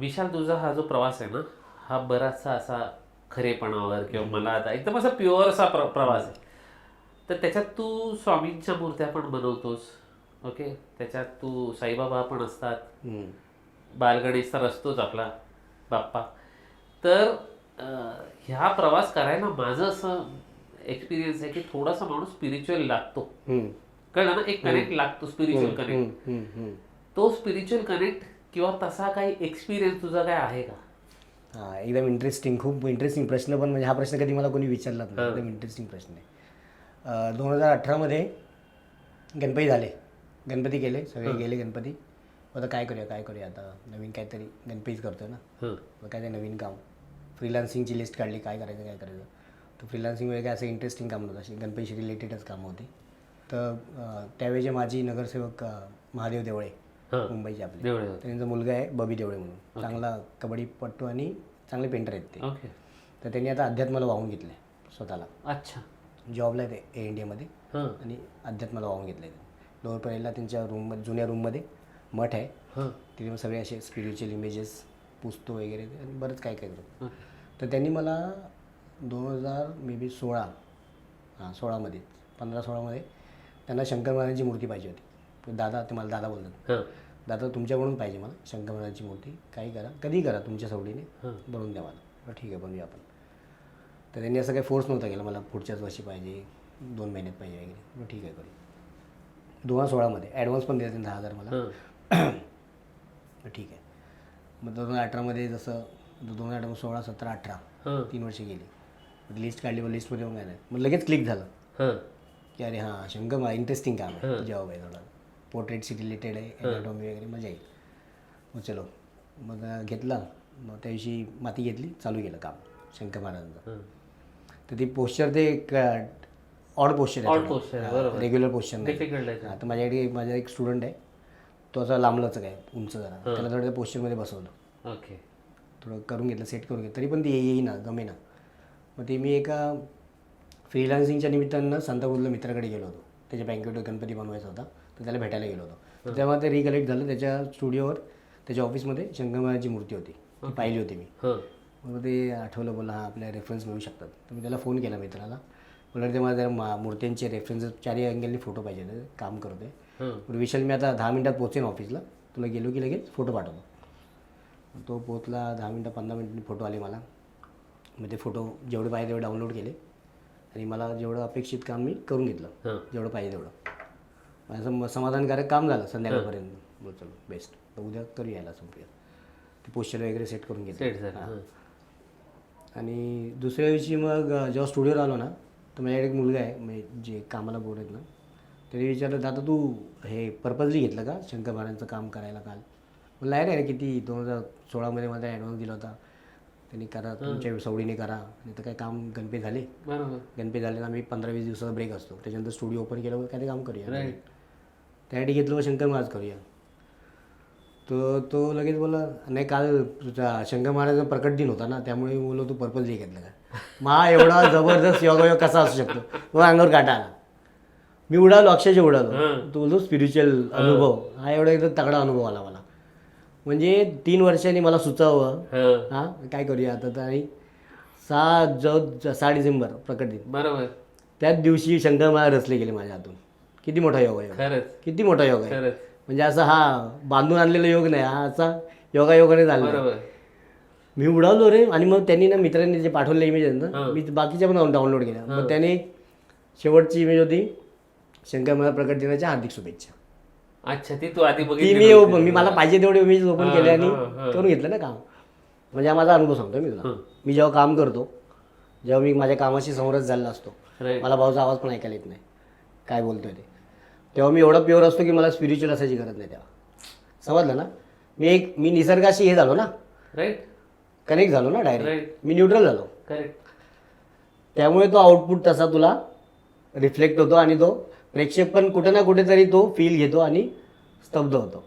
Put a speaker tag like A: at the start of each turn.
A: विशाल तुझा हा जो प्रवास आहे ना हा बराचसा असा खरेपणावर किंवा मला आता एकदम असा प्युअर असा प्र प्रवास आहे. तर त्याच्यात तू स्वामींच्या मूर्त्या पण बनवतोस ओके? त्याच्यात तू साईबाबा पण असतात. बालगणेश तर असतोच आपला बाप्पा. तर ह्या प्रवास करायला माझं असं एक्सपिरियन्स आहे की थोडासा माणूस स्पिरिच्युअल लागतो. कळलं ना? एक कनेक्ट लागतो स्पिरिच्युअल कनेक्ट. तो स्पिरिच्युअल कनेक्ट किंवा तसा काही एक्सपिरियन्स तुझा काय आहे का?
B: हा एकदम इंटरेस्टिंग खूप इंटरेस्टिंग प्रश्न पण म्हणजे हा प्रश्न कधी मला कोणी विचारलाच नाही. एकदम इंटरेस्टिंग प्रश्न आहे. दोन हजार अठरामध्ये गणपती झाले. गणपती गेले सगळे गेले गणपती. आता काय करूया काय करूया? आता नवीन काहीतरी गणपतीच करतोय ना. मग काय ते नवीन काम. फ्रीलान्सिंगची लिस्ट काढली काय करायचं काय करायचं. तर फ्रीलान्सिंग वगैरे काय असं इंटरेस्टिंग काम नव्हतं. अशी गणपतीशी रिलेटेडच कामं होती. तर अं, त्यावेळेचे माझी नगरसेवक महादेव देवळे. मुंबईचे आपले
A: देवळे.
B: त्यांचा मुलगा आहे बबी देवळे म्हणून. चांगला कबड्डीपटू आणि चांगले पेंटर आहेत ते.
A: ओके.
B: तर त्यांनी आता अध्यात्माला वाहून घेतलं स्वतःला.
A: अच्छा.
B: जॉबला आहे ते ए इंडियामध्ये
A: हां.
B: आणि अध्यात्माला वाहून घेतलं आहे लोअर परेलला त्यांच्या रूममध्ये जुन्या रूममध्ये मठ आहे.
A: हां.
B: तिथे मग सगळे असे स्पिरिच्युअल इमेजेस पुस्तक वगैरे आणि बरंच काय काय करतो तर त्यांनी मला दोन हजार मे बी सोळा हां सोळामध्ये पंधरा सोळामध्ये त्यांना शंकर महाराजांची मूर्ती पाहिजे होती. दादा ते मला दादा बोलतात.
A: हां.
B: दादा तुमच्याकडून पाहिजे मला शंकर महाराजांची मूर्ती. काही करा. कधी करा तुमच्या सवडीने. बनवून द्या मला. ठीक आहे बनवूया आपण. तर त्यांनी असं काही फोर्स नव्हता केला. मला पुढच्याच वर्षी पाहिजे दोन महिन्यात पाहिजे वगैरे. म्हटलं ठीक आहे करू. दोन हजार सोळामध्ये. ॲडव्हान्स पण दिला त्यांनी दहा हजार मला.
A: हां.
B: ठीक आहे. मग दोन हजार अठरामध्ये जसं दोन हजार अठरा सोळा सतरा अठरा. तीन वर्ष गेली. लिस्ट काढली मग लिस्टमध्ये मग काय नाही मग लगेच क्लिक झालं.
A: हां.
B: की अरे हां शंकर मला इंटरेस्टिंग काम आहे. जॉब आहे थोडा. पोर्ट्रेटशी रिलेटेड आहे एनाटॉमी वगैरे मजा येईल. मग चलो. मग घेतला. मग त्या दिवशी माती घेतली चालू केलं काम. शंकर महाराजांचं तर ती पोश्चर ते एक ऑड पोश्चर
A: आहे.
B: रेग्युलर पोश्चर नाही. तर माझ्याकडे माझा एक स्टुडंट आहे. तो असा लांबलंच काय उंच जरा. त्याला थोडं त्या पोश्चरमध्ये बसवलं.
A: ओके.
B: थोडं करून घेतलं सेट करून घेतलं. तरी पण ती येईना गमेना मग ते मी एका फ्रीलान्सिंगच्या निमित्तानं सांताक्रूजला मित्राकडे गेलो होतो. त्याच्या बँकेवर गणपती बनवायचा होता तर त्याला भेटायला गेलो होतो. तेव्हा ते रिकलेक्ट झालं त्याच्या स्टुडिओवर त्याच्या ऑफिसमध्ये शंकर महाराजची मूर्ती होती. ती पाहिली होती मी. मग ते आठवलं बोला हा आपल्या रेफरन्स मिळू शकतात. तर मी त्याला फोन केला मित्राला. बोलला ते मला जरा मा मूर्त्यांचे रेफरन्सेस चारही अँगलनी फोटो पाहिजे काम
A: हां.
B: बरं विशाल मी आता दहा मिनटात पोहोचेन ऑफिसला तुला गेलो की लगेच फोटो पाठवतो. तो पोचला दहा मिनटं पंधरा मिनिटांनी फोटो आले मला. मग ते फोटो जेवढे पाहिजे तेवढे डाउनलोड केले. आणि मला जेवढं अपेक्षित काम मी करून घेतलं.
A: हां.
B: जेवढं पाहिजे तेवढं. माझं म- समाधानकारक काम झालं संध्याकाळपर्यंत. बोल चलो बेस्ट तर उद्या करू यायला संपूया. ते पोस्टर वगैरे सेट करून घेतलं.
A: सेट झालं हां.
B: आणि दुसऱ्या दिवशी मग अ, जेव्हा स्टुडिओवर आलो ना तर माझ्याकडे एक मुलगा आहे म्हणजे जे कामाला बोर आहेत ना त्याने विचारलं दादा तू हे पर्पजली घेतलं का शंकर महाराजांचं काम करायला काल? म्हणलं आहे रे किती दोन हजार सोळामध्ये मला ॲडव्हान्स दिला होता. त्यांनी करा तुमच्या सवडीने करा. नाही तर काय काम गणपती झाले.
A: बरोबर.
B: गणपती झाले ना आम्ही पंधरा वीस दिवसाचा ब्रेक असतो. त्याच्यानंतर स्टुडिओ ओपन केल्यावर काय काम करूया.
A: राईट
B: त्यासाठी घेतलं शंकर महाराज करूया. तो तो लगेच बोला नाही काल तुझा शंकर महाराजांचा प्रकट दिन होता ना त्यामुळे बोललो तू पर्पल डे घेतलं का? मा एवढा जबरदस्त योगायोग कसा असू शकतो? मग अंगावर काटा आला. मी उडालो अक्षरशः उडालो. तो बोलतो स्पिरिच्युअल अनुभव. हा एवढा एकदम तगडा अनुभव आला मला. म्हणजे तीन वर्षांनी मला सुचावं
A: हां.
B: हां काय करूया आता तर आणि सहा जो सहा डिसेंबर प्रकट दिन.
A: बरोबर.
B: त्याच दिवशी शंकर महाराज रचले गेले माझ्या हातून. किती मोठा योग आहे.
A: खरंच.
B: किती मोठा योग आहे.
A: खरंच.
B: म्हणजे असा हा बांधून आणलेला योग नाही हा असा योगायोगाने झाला
A: बरोबर.
B: मी उडावलो रे आणि मग त्यांनी ना मित्रांनी जे पाठवलेले इमेज ना मी बाकीच्या पण डाउनलोड केल्या. मग त्याने शेवटची इमेज होती शंकर महाराज प्रकट दिनाच्या हार्दिक शुभेच्छा.
A: अच्छा ती तू आधी
B: ती
A: बघितली
B: मी
A: नव्हती.
B: मी मला पाहिजे तेवढे इमेज ओपन केले आणि. करून घेतलं ना काम. म्हणजे हा माझा अनुभव सांगतो मी तुला. मी जेव्हा काम करतो जेव्हा मी माझ्या कामाशी समरस झालेला असतो
A: Right.
B: मला भाऊचा आवाज पण ऐकायला येत नाही. काय बोलतोय ते? तेव्हा मी एवढा प्युअर असतो की मला स्पिरिच्युअल असायची गरज नाही तेव्हा. समजलं ना? मी एक मी निसर्गाशी हे झालो ना?
A: राईट
B: कनेक्ट झालो ना
A: Right.
B: डायरेक्ट मी न्यूट्रल झालो.
A: करेक्ट
B: त्यामुळे तो आउटपुट तसा तुला रिफ्लेक्ट होतो आणि तो प्रेक्षक पण कुठे ना कुठेतरी तो फील घेतो आणि स्तब्ध होतो.